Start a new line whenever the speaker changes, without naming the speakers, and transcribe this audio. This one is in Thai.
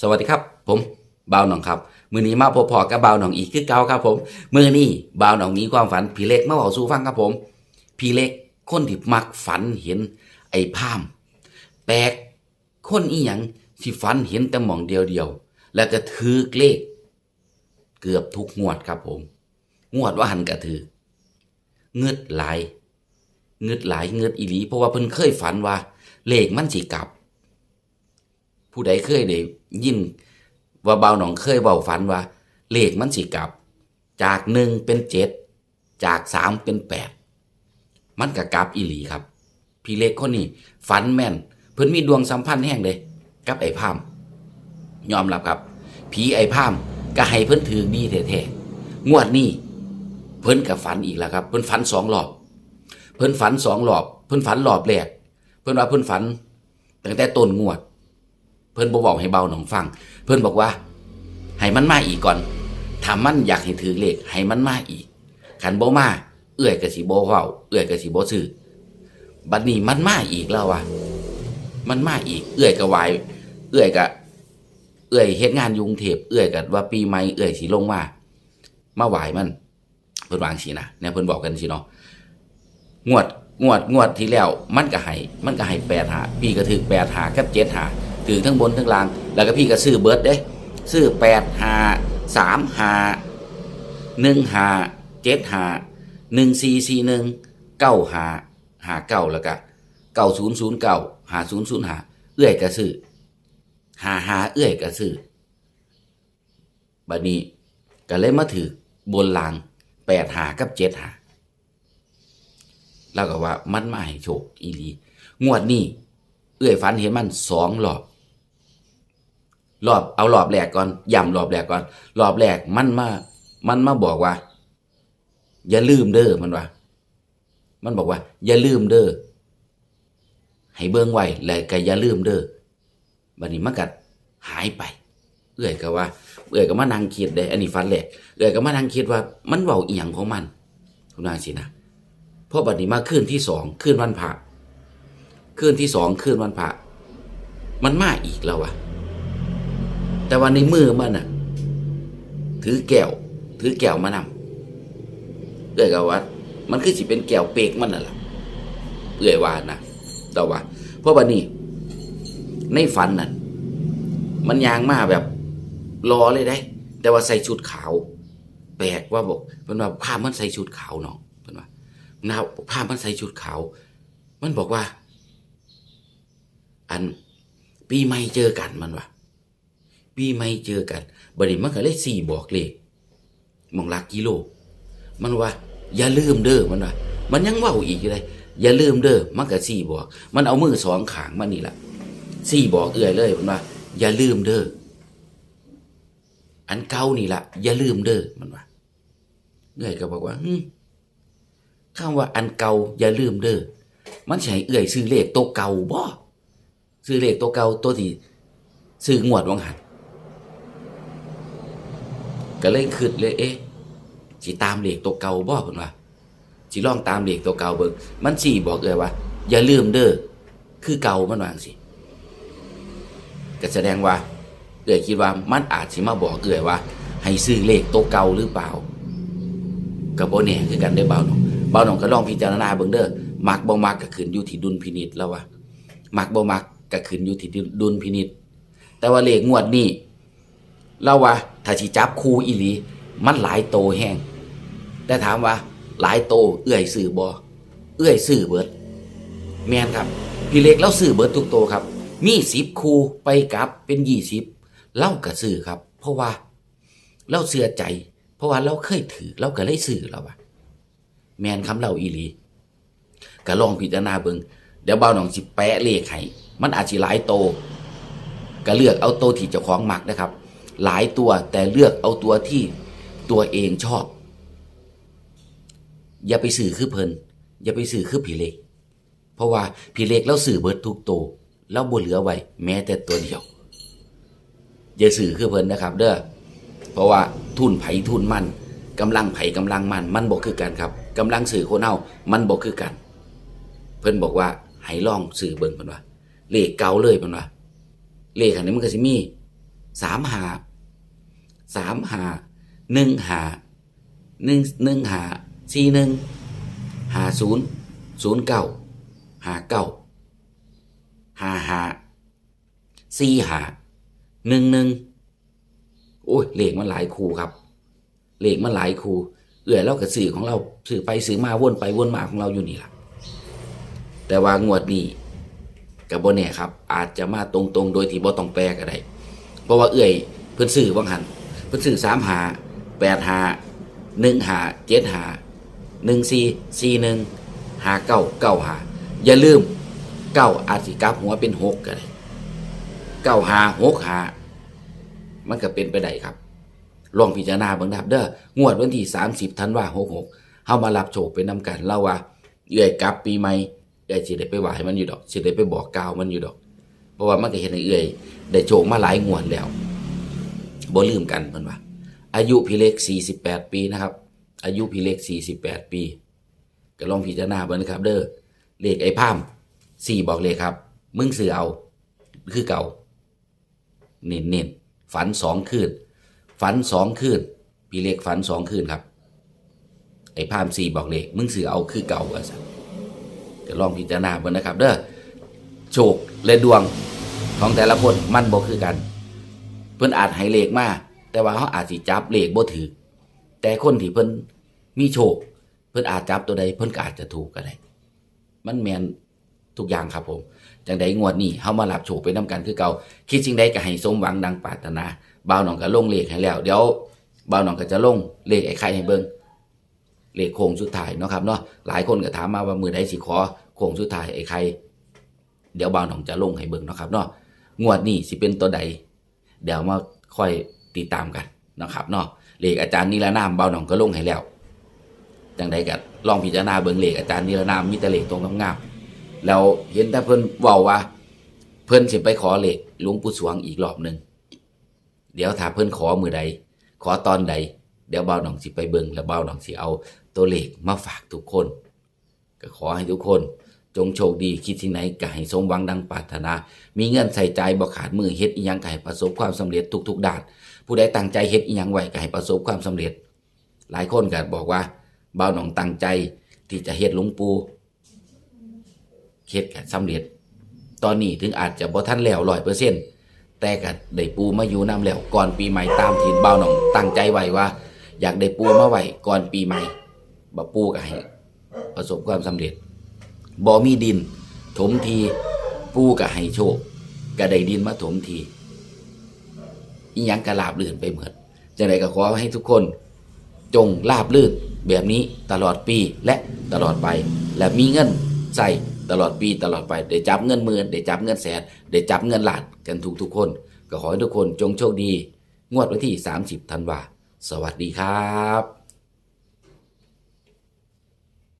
สวัสดีครับ ผมบ่าวหนองครับ มือนี้มาพบพอกับบ่าวหนองอีกคือเก่าครับ ผมมือนี้บ่าวหนองมีความฝันพี่เล็กมาบอกสู่ฟังครับผม พี่เล็กคนที่มักฝันเห็นไอ้พามแปลกคนอีหยังที่ฝันเห็นแต่หมองเดียวเดียวๆแล้วก็ถือเลข เกือบทุกงวดครับผม งวดว่าหันกระถือเงืดหลายเงืดหลายเงืดอีหลีเพราะว่าเพิ่นเคยฝันว่า เลขมันสิกลับ ผู้ใดเคยได้ยินว่าเบาหนองเคยเบาฝันว่าเลขมันสิกลับ จากหนึ่งเป็นเจ็ดจากสามเป็นแปดมันก็กลับอีหลีครับ พี่เล็กคนนี้ฝันแม่น เพิ่นมีดวงสัมพันธ์แห้งเลยกับไอ้พามยอมรับครับ ผีไอ้พามก็ให้เพิ่นถือดีแท้ๆงวดนี้เพิ่นกับฝันอีกแล้วครับ เพิ่นฝันสองรอบ เพิ่นฝันสองรอบ เพิ่นฝันรอบแรก เพิ่นว่าเพิ่นฝันตั้งแต่ต้นงวด พิ่นบ่บอกให้เบาหนองฟัง เพิ่นบอกว่าให้มันมาอีกก่อนถ้ามันอยากให้ถือเลขให้มันมาอีกขันบ่มาเอื้อยก็สิบ่เว้าเอื้อยก็สิบ่ซื้อบัดนี้มันมาอีกแล้ววะมันมาอีก เอื้อยก็ไหวายเอื้อยก็เอื้อยเฮ็ดงานยุงเทพเอื้อยก็ว่าปีใหม่เอื้อยสิลงมามาไหวมันเพิ่นวางสินะเนี่ยเพิ่นบอกกันสิเนาะงวดงวดงวดที่แล้ว มันก็ให้มันก็ให้แปดหาพี่ก็ถือแปดหากับเจ็ดหา ถือทั้งบนทั้งล่าง แล้วก็พี่ก็ซื้อเบิร์ดเด้ซื้อแปดหาสามหาหนึ่งหาเจ็ดหาหนึ่งสี่สี่หนึ่งเก้าหาหาเก้าแล้วก็เก้าศูนย์ศูนย์เก้าหาศูนย์ศูนย์หาเอื้อยก็ซื้อหาหาเอื้อยก็ซื้อบัดนี้ก็เลยมาถือบนลางแปดหากับเจ็ดหาแล้วก็ว่ามันมาให้โชคอีลีงวดนี้เอื้อยฝันเห็นมันสองรอบ รอบเอารอบแรกก่อนย้ำรอบแรกก่อนรอบแรกมันมา มันมาบอกว่า อย่าลืมเด้อมันว่า มันบอกว่า อย่าลืมเด้อให้เบิ่งไว้แล้วก็อย่าลืมเด้อบัดนี้มันก็หายไป เอื้อยก็ว่า เอื้อยก็มานั่งคิดได้อันนี้ฟันแรกเอื้อยก็มานั่งคิดว่า มันเว้าอียงของมันคุณนางสินะพอบัดนี้มาคืนที่สองคืนวันพระคืนที่สองคืนวันพระมันมาอีกแล้ววะ แต่วันในมือมันน่ะ ถือแก้ว ถือแก้วมานำเอื้อยก็ว่า มันคือสิเป็นแก้วเปกมันน่ะล่ะเอื้อยว่านะแต่ว่า เพราะบัดนี้ในฝันน่ะมันยางมาแบบรอเลยได้ แต่ว่าใส่ชุดขาว แปลกว่าบอกเพิ่นว่าภาพมันใส่ชุดขาวเนาะเพิ่นว่านาวภาพมันใส่ชุดขาว มันบอกว่า อันปีใหม่เจอกันมันวะ ปีใหม่เจอกันบัดนี้มันก็เลยสี่บอกเลขมองลักกิโล มันว่า อย่าลืมเด้อมันว่ามันยังว่าอีกอยู่เลยอย่าลืมเด้อมันก็สี่บอก มันเอามือสองขางมันนี่แหละสี่บอกเอื่อยเลยมันว่า อย่าลืมเด้ออันเก่านี่ละอย่าลืมเด้อมันว่าเอื่อยก็บอกว่าคำว่าอันเก่าอย่าลืมเด้อมันใช่เอื่อยซื้อเลขตัวเก่าบ่ซื้อเลขตัวเก่าตัวที่ซื้องวดวังหัน ก็เลยคิดเลยเอ๊ะสิตามเลขตัวเก่าบ่เพิ่นว่าสิลองตามเลขตัวเก่าเบิ่งมันสิบอกเอ่ยว่า อย่าลืมเด้อคือเก่ามันว่างซี่ก็แสดงว่าเอ่ยคิดว่ามันอาจสิมาบอกเอ่ยว่า ให้ซื้อเลขตัวเก่าหรือเปล่ากับโบแน่คือกันได้เบาหนองเบาหนองก็ลองพิจารณาเบิ่งเด้อมักบ่มักก็ขึ้นอยู่ที่ดุลพินิจแล้วว่ามักบ่มักก็ขึ้นอยู่ที่ดุลพินิจแต่ว่าเลขงวดนี้เราว่า ถ้าสิจับคู่อีหลี มันหลายโตแห้งแต่ถามว่า หลายโตเอื้อยซื้อบ่เอื้อยซื้อเบิด แมนครับ พี่เล็กเราซื้อเบิดทุกโตครับ มี10คู่ไปกับเป็น20เล่าก็ซื้อครับ เพราะว่าเราเสื่อใจ เพราะว่าเราเคยถือเราก็เลยซื้อแล้วว่าแมนคำเราอีหลีก็ลองพิจารณาเบิงเดี๋ยวเบาหนองสิแปะเลขให้มันอาจสิหลายโต ก็เลือกเอาโตที่เจ้าของมักนะครับ หลายตัวแต่เลือกเอาตัวที่ตัวเองชอบ อย่าไปสื่อคือเพลินอย่าไปสื่อคือผีเล็ก เพราะว่าผีเล็กเราสื่อเบิดทุกโตวเราบ่เหลือไว้แม้แต่ตัวเดียว อย่าสื่อคือเพลินนะครับ เด้อเพราะว่าทุนไผทุนมันกำลังไผกำลังมัน มันบอกคือกันครับกำลังสื่อคนเฮามันบอกคือกัน เพิ่นบอกว่าให้ลองสื่อเบิ่งเพิ่นว่าเลขเก่าเลยเพิ่นว่าเลขอันนี้มันก็สิมีสามหา สามหาหนึ่งหาหนึ่งหนึ่งหาสี่หนึ่งหาศูนย์ศูนย์เก้าหาเก้าหาหาสี่หาหนึ่งหนึ่งโอ้ยเลขมันหลายคูครับเลขมันหลายคูเอื่อยเรากับสื่อของเราสื่อไปสื่อมาวนไปวนมาของเราอยู่นี่แหละแต่ว่างวดนี้กับโบเนี่ยครับ อาจจะมาตรงๆ โดยที่บ่ต้องแปลก็ได้เพราะว่าเอื่อยเพิ่อนสื่อบางหัน เพิ่นสื่อสามหาแปดหาหนึ่งหาเจ็ดหาหนึ่งสี่สี่หนึ่งหาเก้าเก้าหาอย่าลืมเก้าอาจสิกลับหัวเป็นหกก็ได้เก้าหาหกหามันก็เป็นไปได้ครับ ลองพิจารณาเบิ่งนะครับเด้องวดวันที่30ธันวาคม66เฮามารับโชคเป็นนำกันเล่าว่าเอื้อยกลับปีใหม่เอื้อยสิได้ไปไหว้มันอยู่ดอกสิได้ไปบอกกล่าวมันอยู่ดอก เพราะว่ามันก็เห็นให้เอื้อยได้โชคมาหลายงวดแล้ว บ่ลืมกันเพิ่นว่า อายุพี่เล็ก 48 ปีนะครับ อายุพี่เล็ก 48 ปีก็ลองพิจารณาเบิ่งนะครับ เด้อเลขไอ้พาม4บอกเลขครับ มึงซื้อเอา คือเก่า เน้นเน้นๆฝันสองคืน ฝันสองคืน พี่เล็กฝันสองคืนครับ ไอ้พามสี่บอกเลขมึงสื่อเอาคือเก่าว่าสัจะลองพิจารณาเบิ่งนะครับ เด้อโชคและดวงของแต่ละคนมันบ่คือกัน พิ่นอาจให้เลขมาแต่ว่าเขาอาจสิจับเลขบ่ถือแต่คนที่เพิ่นมีโชค เพิ่นอาจจับตัวใดเพิ่นก็อาจจะถูกก็ได้มันแมนทุกอย่างครับผมจังใดงวดนี้เฮามารับโชคไปนํกันคือเก่าคิดสิ่งใดก็ให้สมหวังดังปรารถนาบ่าวหนองก็ลงเลขให้แล้ว เดี๋ยวบ่าวหนองก็จะลงเลขไอ้ไข่ให้เบิ่งเลขโค้งสุดท้ายเนาะครับเนาะหลายคนก็ถามมาว่ามือใดสิขอโค้งสุดท้ายไอ้ไข่เดี๋ยวบ่าวหนองจะลงให้เบิ่งเนาะครับเนาะงวดนี้สิเป็นตัวใด เดี๋ยวมาค่อยติดตามกันนะครับเนาะเลขอาจารย์นิรนามบ่าหนองก็ลงให้แล้วจังใดก็ลองพิจารณาเบิ่งเลขอาจารย์นิรนามมีแต่เลขตรงงามๆแล้วเห็นแต่เพิ่นเว้าว่า เพิ่นสิไปขอเลขหลวงปู่สวงอีกรอบหนึ่งเดี๋ยวถ้าเพิ่นขอมือใด ขอตอนใด เดี๋ยวเบาหนองสิไปเบิ่งแล้วเบาหนองสิเอาตัวเลขมาฝากทุกคน ก็ขอให้ทุกคน จงโชคดีคิดที่ไหนก็ให้สมหวังดังปรารถนา มีเงินใส่ใจบ่ขาดมือเฮ็ดอีหยังก็ให้ประสบความสำเร็จทุกๆด้าน ผู้ใดตั้งใจเฮ็ดอีหยังไว้ก็ให้ประสบความสำเร็จ หลายคนก็บอกว่าเบาหนองตั้งใจที่จะเฮ็ดหลวงปู่เฮ็ดก็สำเร็จ ตอนนี้ถึงอาจจะบ่ทันแล้วร้อยเปอร์เซ็นต์แต่ก็ได้ปูมาอยู่นำแล้วก่อนปีใหม่ตามที่เบาหนองตั้งใจไว้ว่า อยากได้ปูมาไว้ก่อนปีใหม่บ่ปูก็ให้ประสบความสำเร็จ บ่มีดิน ถมทีปูก็ให้โชคก็ได้ดินมาถมทีอีหยังก็ลาบลื่นไปเหมือนจังไดก็ขอให้ทุกคน จงลาบลื่นแบบนี้ตลอดปีและตลอดไป และมีเงินใส่ตลอดปีตลอดไปได้จับเงินหมื่นได้จับเงินแสนได้จับเงินหลานกันทุกทุกคน ก็ขอให้ทุกคนจงโชคดี งวดวันที่ 30ธันวาสวัสดีครับ